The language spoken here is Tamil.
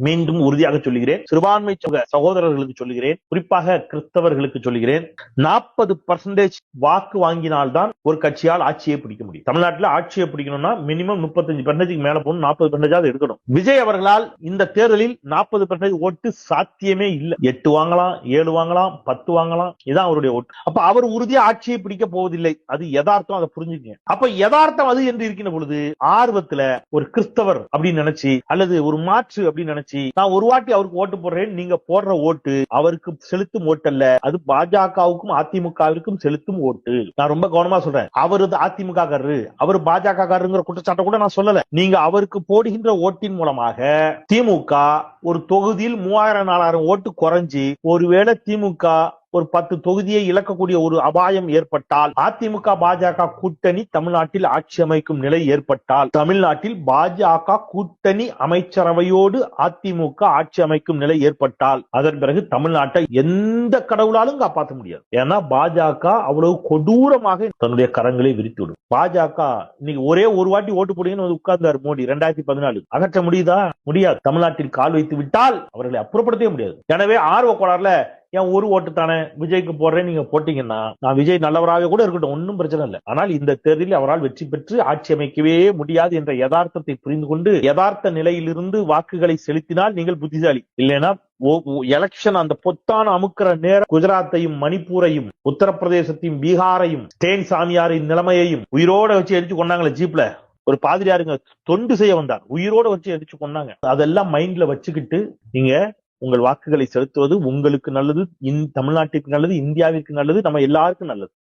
மீண்டும் உறுதியாக சொல்லுகிறேன். சிறுபான்மை சகோதரர்களுக்கு சொல்லுகிறேன். குறிப்பாக கிறிஸ்தவர்களுக்கு சொல்லுகிறேன். நாற்பது பர்சன்டேஜ் வாக்கு வாங்கினால்தான் ஒரு கட்சியால் ஆட்சியை பிடிக்க முடியும். தமிழ்நாட்டில் ஆட்சியை பிடிக்கணும்னா மினிமம் முப்பத்தஞ்சு பர்சன்டேஜ் மேல போகணும் நாற்பது பர்சன்டேஜ் எடுக்கணும். விஜய் அவர்களால் இந்த தேர்தலில் நாற்பது பர்சன்டேஜ் ஓட்டு சாத்தியமே இல்ல. எட்டு வாங்கலாம் ஏழு வாங்கலாம் பத்து வாங்கலாம். இதான் அவருடைய ஓட்டு. அப்ப அவர் உறுதியா ஆட்சியை பிடிக்க போவதில்லை. அது யதார்த்தம் அதை புரிஞ்சுக்கங்க. அப்ப யதார்த்தம் அது என்று இருக்கின்ற பொழுது ஆர்வத்துல ஒரு கிறிஸ்தவர் அப்படின்னு நினைச்சு அல்லது ஒரு மாற்று அப்படின்னு நினைச்சு நான் ஒரு வாட்டி அவருக்கு ஓட்டு போடுறேன் நீங்க போடுற ஓட்டு அவருக்கு செலுத்தும் ஓட்டு அல்ல அது பாஜகவுக்கும் அதிமுகவிற்கும் செலுத்தும் ஓட்டு. நான் ரொம்ப கவனமா சொல்றேன். அவர் அதிமுக காரரு அவர் பாஜக காரருங்கிற குற்றச்சாட்டை கூட நான் சொல்லல. நீங்க அவருக்கு போடுகின்ற ஓட்டின் மூலமாக திமுக ஒரு தொகுதியில் மூவாயிரம் நாலாயிரம் ஓட்டு குறைஞ்சி ஒருவேளை திமுக ஒரு பத்து தொகுதியை இழக்கக்கூடிய ஒரு அபாயம் ஏற்பட்டால் அதிமுக பாஜக கூட்டணி தமிழ்நாட்டில் ஆட்சி அமைக்கும் நிலை ஏற்பட்டால் தமிழ்நாட்டில் பாஜக கூட்டணி அமைச்சரவையோடு அதிமுக ஆட்சி அமைக்கும் நிலை ஏற்பட்டால் அதன் பிறகு தமிழ்நாட்டை எந்த கடவுளாலும் காப்பாற்ற முடியாது. ஏன்னா பாஜக அவ்வளவு கொடூரமாக தன்னுடைய கரங்களை விரித்து விடும். பாஜக இன்னைக்கு ஒரே ஒரு வாட்டி ஓட்டு போடுங்கன்னு உட்கார்ந்தார் மோடி ரெண்டாயிரத்தி பதினாலு. அகற்ற முடியுதா? முடியாது. தமிழ்நாட்டில் கால் வைத்து விட்டால் அவர்களை அப்புறப்படுத்தவே முடியாது. எனவே ஆர்வ கோளாறுல என் ஒரு ஓட்டு தானே? விஜய்க்கு போடுறேன் நீங்க போட்டீங்கன்னா நான் விஜய் நல்லவராக கூட இருக்கட்டும் ஒன்றும் பிரச்சனை இல்லை. ஆனால் இந்த தேர்தலில் அவரால் வெற்றி பெற்று ஆட்சி அமைக்கவே முடியாது என்ற யதார்த்தத்தை புரிந்து கொண்டு யதார்த்த நிலையிலிருந்து வாக்குகளை செலுத்தினால் நீங்கள் புத்திசாலி. இல்லைன்னா எலெக்ஷன் அந்த பொத்தான அமுக்கிற நேரம் குஜராத்தையும் மணிப்பூரையும் உத்தரப்பிரதேசத்தையும் பீகாரையும் ஸ்டேன் சாமியாரின் நிலைமையையும் உயிரோட வச்சு எரிச்சு கொண்டாங்களே ஜீப்ல. ஒரு பாதிரியாருங்க தொண்டு செய்ய வந்தார். உயிரோட வச்சு எரிச்சு கொண்டாங்க அதெல்லாம் மைண்ட்ல வச்சுக்கிட்டு நீங்க உங்கள் வாக்குகளை செலுத்துவது உங்களுக்கு நல்லது இந் தமிழ்நாட்டிற்கு நல்லது இந்தியாவிற்கு நல்லது நம்ம எல்லாருக்கும் நல்லது.